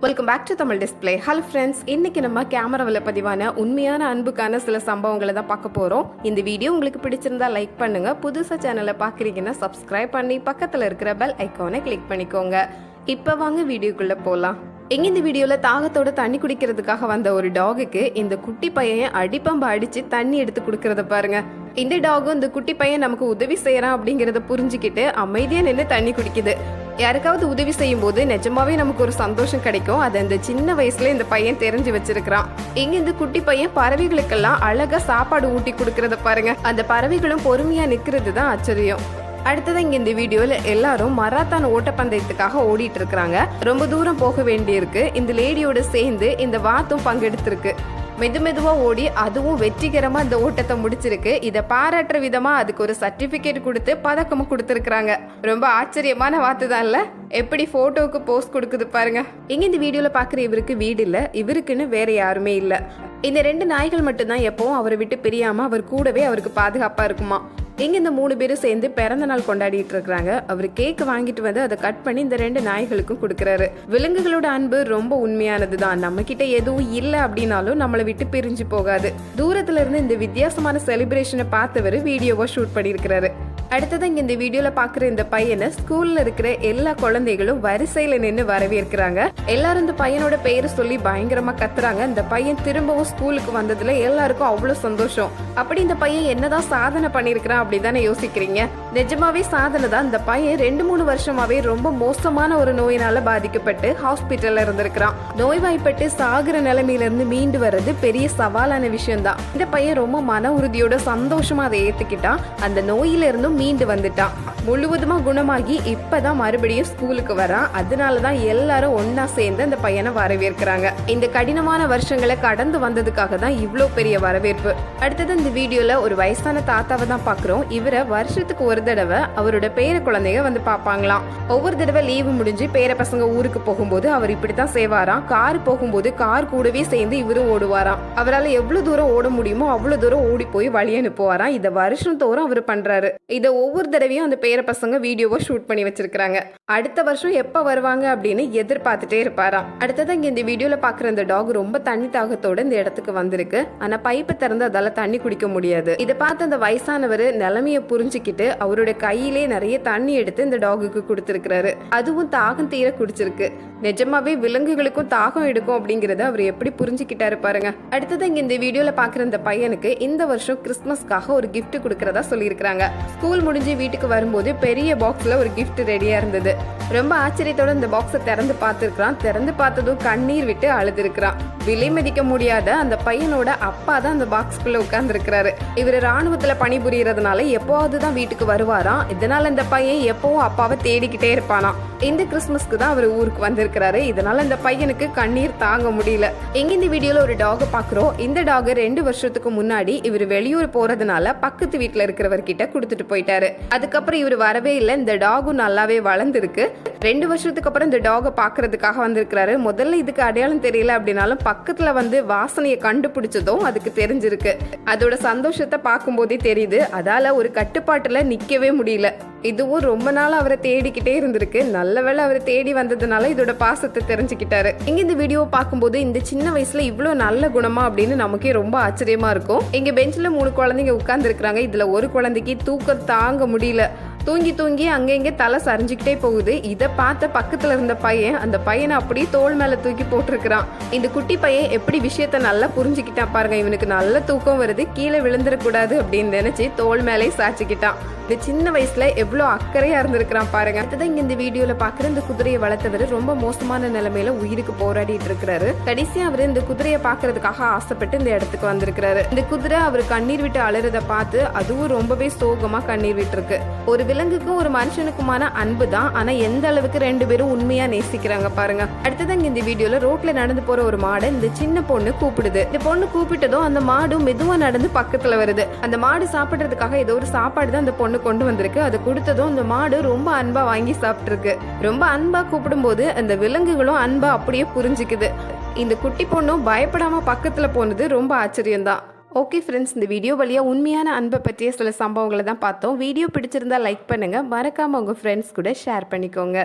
Welcome back to Tamil display hello friends இன்னைக்கு நம்ம கேமராவில் பதிவான உண்மையான அன்புக்கான சில சம்பவங்களை தான் பார்க்க போகிறோம் இந்த வீடியோ உங்களுக்கு பிடிச்சிருந்தா லைக் பண்ணுங்க. புதுசாக சேனலை பார்க்குறீங்கன்னா சப்ஸ்கிரைப் பண்ணி பக்கத்தில் இருக்கிற பெல் ஐக்கானை கிளிக் பண்ணிக்கோங்க. இப்போ வாங்க வீடியோக்குள்ளே போகலாம் எங்க இந்த வீடியோவில் தாகத்தோட தண்ணி குடிக்கிறதுக்காக வந்த ஒரு டாகுக்கு இந்த குட்டி பையன் அடிப்பம்ப அடிச்சு தண்ணி எடுத்து கொடுக்கறத பாருங்க. இந்த டாகும் இந்த குட்டி பையன் நமக்கு உதவி செய்யறான் அப்படிங்கறத புரிஞ்சுக்கிட்டு அமைதியா நின்று தண்ணி குடிக்குது. யாருக்காவது உதவி செய்யும் போது நிஜமாவே நமக்கு ஒரு சந்தோஷம் கிடைக்கும். அதை இந்த சின்ன வயசுல இந்த பையன் தெரிஞ்சு வச்சிருக்கிறான். இங்க இந்த குட்டி பையன் பறவைகளுக்கெல்லாம் அழகா சாப்பாடு ஊட்டி கொடுக்கறத பாருங்க. அந்த பறவைகளும் பொறுமையா நிக்கிறது தான் ஆச்சரியம். அடுத்தது இங்க இந்த வீடியோல எல்லாரும் மராத்தான் ஓட்டப்பந்தயத்துக்காக ஓடிட்டு இருக்கிறாங்க. ரொம்ப தூரம் போக வேண்டியிருக்கு. இந்த லேடியோட சேர்ந்து இந்த வாத்தும் பங்கெடுத்திருக்கு. மெது மெதுவாக ஓடி அதுவும் வெற்றிகரமாக இந்த ஓட்டத்தை முடிச்சிருக்கு. இதை பாராட்டுற விதமாக அதுக்கு ஒரு சர்டிஃபிகேட் கொடுத்து பதக்கமும் கொடுத்துருக்குறாங்க. ரொம்ப ஆச்சரியமான வாத்து தான்ல எப்படி போட்டோவுக்கு போஸ்ட் கொடுக்குது பாருங்க. இங்க இந்த வீடியோல பாக்குற இவருக்கு வீடு இல்ல? இவருக்குன்னு வேற யாருமே இல்ல. இந்த ரெண்டு நாய்கள் மட்டும்தான் எப்பவும் அவரை விட்டு பிரியாம அவர் கூடவே அவருக்கு பாதுகாப்பா இருக்குமா? இங்கே இந்த மூணு பேரும் சேர்ந்து பிறந்த நாள் கொண்டாடிட்டு இருக்கிறாங்க. அவர் கேக் வாங்கிட்டு வந்து அதை கட் பண்ணி இந்த ரெண்டு நாய்களுக்கும் கொடுக்குறாரு. விலங்குகளோட அன்பு ரொம்ப உண்மையானது தான் நம்ம கிட்ட எதுவும் இல்லை அப்படின்னாலும் நம்மளை விட்டு பிரிஞ்சு போகாது. தூரத்துல இருந்து இந்த வித்தியாசமான செலிப்ரேஷனை பார்த்தவர் வீடியோவை ஷூட் பண்ணியிருக்கிறாரு. அடுத்தது இங்க இந்த வீடியோல பாக்குற இந்த பையனை ஸ்கூல்ல இருக்கிற எல்லா குழந்தைகளும் வரிசையில நின்று வரவேற்கிறாங்க. எல்லாரும் இந்த பையனோட பெயரை சொல்லி பயங்கரமா கத்துறாங்க. இந்த பையன் திரும்பவும் ஸ்கூலுக்கு வந்ததுல எல்லாருக்கும் அவ்வளவு சந்தோஷம். அப்படி இந்த பையன் என்னதான் சாதனை பண்ணிருக்கிறான் அப்படிதானே யோசிக்கிறீங்க? நிஜமாவே சாதனை தான். இந்த பையன் ரெண்டு மூணு வருஷமாவே ரொம்ப மோசமான ஒரு நோயினால பாதிக்கப்பட்டு ஹாஸ்பிட்டல்ல இருந்திருக்கிறான். நோய்வாய்ப்பட்டு சாகுற நிலைமையில இருந்து மீண்டு வர்றது பெரிய சவாலான விஷயம் தான் இந்த பையன் ரொம்ப மன உறுதியோட சந்தோஷமா அதை ஏத்துக்கிட்டான். அந்த நோயிலிருந்தும் மீண்டு வந்துட்டான். முழுவதுமா குணமாகி இப்பதான் மறுபடியும் ஸ்கூலுக்கு வரான். அதனாலதான் எல்லாரும் ஒன்னா சேர்ந்து அந்த பையனை வரவேற்கிறாங்க. இந்த கடினமான வருஷங்களை கடந்து வந்ததுக்காக தான் இவ்வளோ பெரிய வரவேற்பு. அடுத்தது இந்த வீடியோல ஒரு வயசான தாத்தாவை தான் பாக்குறோம். இவரை வருஷத்துக்கு ஒரு தடவை அவரோட பேர குழந்தைங்க வந்து பார்ப்பாங்களாம் ஒவ்வொரு தடவை லீவு முடிஞ்சு பேர பசங்க ஊருக்கு போகும்போது அவர் இப்படித்தான் செய்வாராம் கார் போகும்போது கார் கூடவே சேர்ந்து இவரும் ஓடுவாராம். அவரால் எவ்வளவு தூரம் ஓட முடியுமோ அவ்வளவு தூரம் ஓடி போய் வழி அனுப்புவாராம். இதை வருஷம் தோறும் அவர் பண்றாரு. இதை ஒவ்வொரு தடவையும் அந்த பேர பசங்க வீடியோவை ஷூட் பண்ணி வச்சிருக்காங்க அடுத்த வருஷம் எப்ப வருவாங்க அப்படின்னு எதிர்பார்த்துட்டே இருப்பாராம். அடுத்தது இங்க இந்த வீடியோல பாக்குற அந்த டாக் ரொம்ப தண்ணி தாகத்தோட இந்த இடத்துக்கு வந்திருக்கு. ஆனா பைப்பு திறந்து அதால தண்ணி குடிக்க முடியாது. இதை பார்த்து அந்த வயசானவர் நிலைமைய புரிஞ்சுக்கிட்டு அவருடைய கையிலே நிறைய தண்ணி எடுத்து இந்த டாகுக்கு கொடுத்திருக்கிறாரு. அதுவும் தாகம் தீர குடிச்சிருக்கு. நிஜமாவே விலங்குகளுக்கும் தாகம் எடுக்கும் அப்படிங்கறத அவர் எப்படி புரிஞ்சுக்கிட்டாரு பாருங்க. அடுத்தது இங்க இந்த வீடியோல பாக்குற இந்த பையனுக்கு இந்த வருஷம் கிறிஸ்துமஸ்க்காக ஒரு கிஃப்ட் கொடுக்கறதா சொல்லியிருக்காங்க ஸ்கூல் முடிஞ்சு வீட்டுக்கு வரும்போது பெரிய பாக்ஸ்ல ஒரு கிஃப்ட் ரெடியாக இருந்தது. ரொம்ப ஆச்சரியத்தோட இந்த பாக்ஸை திறந்து பார்த்திருக்கிறான். திறந்து பார்த்ததும் கண்ணீர் விட்டு அழுதுருக்கிறான். விலை மதிக்க முடியாத அந்த பையனோட அப்பா தான் அந்த பாக்ஸ்குள்ளே உட்கார்ந்துருக்கிறாரு. இவர் ராணுவத்துல பணிபுரியறதுனால எப்போவாவது தான் வீட்டுக்கு வருவாராம் இதனால இந்த பையன் எப்போவும் அப்பாவை தேடிக்கிட்டே இருப்பானாம். இந்த கிறிஸ்மஸ்க்கு தான் அவர் ஊருக்கு வந்திருக்கிறாரு. இதனால இந்த பையனுக்கு கண்ணீர் தாங்க முடியல. எங்க இந்த வீடியோல ஒரு டாக பாக்குறோம். இந்த டாக் ரெண்டு வருஷத்துக்கு முன்னாடி இவர் வெளியூர் போறதுனால பக்கத்து வீட்டுல இருக்கிறவர்கிட்ட கொடுத்துட்டு போயிட்டாரு. அதுக்கப்புறம் இவர் வரவே இல்லை. இந்த டாகும் நல்லாவே வளர்ந்துருக்கு. ரெண்டு வருஷத்துக்கு அப்புறம் இந்த டாகை பார்க்கறதுக்காக வந்திருக்கிறாரு. முதல்ல இதுக்கு அடையாளம் தெரியல அப்படின்னாலும் பக்கத்துல வந்து வாசனையை கண்டுபிடிச்சதும் அதுக்கு தெரிஞ்சிருக்கு. அதோட சந்தோஷத்தை பார்க்கும்போதே தெரியுது. அதால ஒரு கட்டுப்பாட்டுல நிக்கவே முடியல. இதுவும் ரொம்ப நாள் அவரை தேடிக்கிட்டே இருந்திருக்கு. நல்ல வேளை அவர் தேடி வந்ததுனால இதோட பாசத்தை தெரிஞ்சுக்கிட்டாரு. இங்க இந்த வீடியோவை பார்க்கும்போது இந்த சின்ன வயசுல இவ்வளோ நல்ல குணமா அப்படின்னு நமக்கே ரொம்ப ஆச்சரியமா இருக்கும். இங்க பெஞ்சில் மூணு குழந்தைங்க உட்கார்ந்து இருக்கிறாங்க இதுல ஒரு குழந்தைக்கு தூக்கம் தாங்க முடியல. தூங்கி தூங்கி அங்கங்கே தலை சரிஞ்சுக்கிட்டே போகுது. இதை பார்த்த பக்கத்துல இருந்த பையன் அந்த பையனை அப்படியே தோல் மேல தூக்கி போட்டிருக்கிறான். இந்த குட்டி பையன் எப்படி விஷயத்த நல்லா புரிஞ்சுக்கிட்டான் பாருங்க. இவனுக்கு நல்ல தூக்கம் வருது. கீழே விழுந்துடக்கூடாது அப்படின்னு நினைச்சு தோல் மேலே சாச்சிக்கிட்டான் இந்த சின்ன வயசுல எவ்வளோ அக்கறையா இருந்திருக்கிறான் பாருங்க. அடுத்ததான் இங்க இந்த வீடியோல பாக்குற இந்த குதிரையை வளர்த்தவர் ரொம்ப மோசமான நிலைமையில உயிருக்கு போராடிட்டு இருக்கிறாரு. கடைசியா அவர் இந்த குதிரையை பாக்குறதுக்காக ஆசைப்பட்டு இந்த இடத்துக்கு வந்திருக்கிறாரு. இந்த குதிரை அவர் கண்ணீர் விட்டு அலறத பார்த்து அதுவும் ரொம்பவே சோகமா கண்ணீர் விட்டு இருக்கு ஒரு விலங்குக்கும் ஒரு மனுஷனுக்குமான அன்பு தான். ஆனா எந்த அளவுக்கு ரெண்டு பேரும் உண்மையா நேசிக்கிறாங்க பாருங்க. அடுத்ததாங்க இந்த வீடியோல ரோட்ல நடந்து போற ஒரு மாடை இந்த சின்ன பொண்ணு கூப்பிடுது. இந்த பொண்ணு கூப்பிட்டதும் அந்த மாடும் மெதுவா நடந்து பக்கத்துல வருது. அந்த மாடு சாப்பிடுறதுக்காக ஏதோ ஒரு சாப்பாடு தான் அந்த பொண்ணு கொண்டு வந்திருக்கு. அதை கொடுத்ததும் அந்த மாடு ரொம்ப அன்பா வாங்கி சாப்பிட்டுருக்கு. ரொம்ப அன்பா கூப்பிடும்போது அந்த விலங்குகளும் அன்பா அப்படியே புரிஞ்சுக்குது. இந்த குட்டி பொண்ணும் பயப்படாம பக்கத்துல போனது ரொம்ப ஆச்சரியம்தான். ஓகே ஃப்ரெண்ட்ஸ் இந்த வீடியோ வழியாக உண்மையான அன்பை பற்றிய சில சம்பவங்களை தான் பார்த்தோம். வீடியோ பிடிச்சிருந்தா லைக் பண்ணுங்கள் மறக்காமல் உங்கள் ஃப்ரெண்ட்ஸ் கூட ஷேர் பண்ணிக்கோங்க.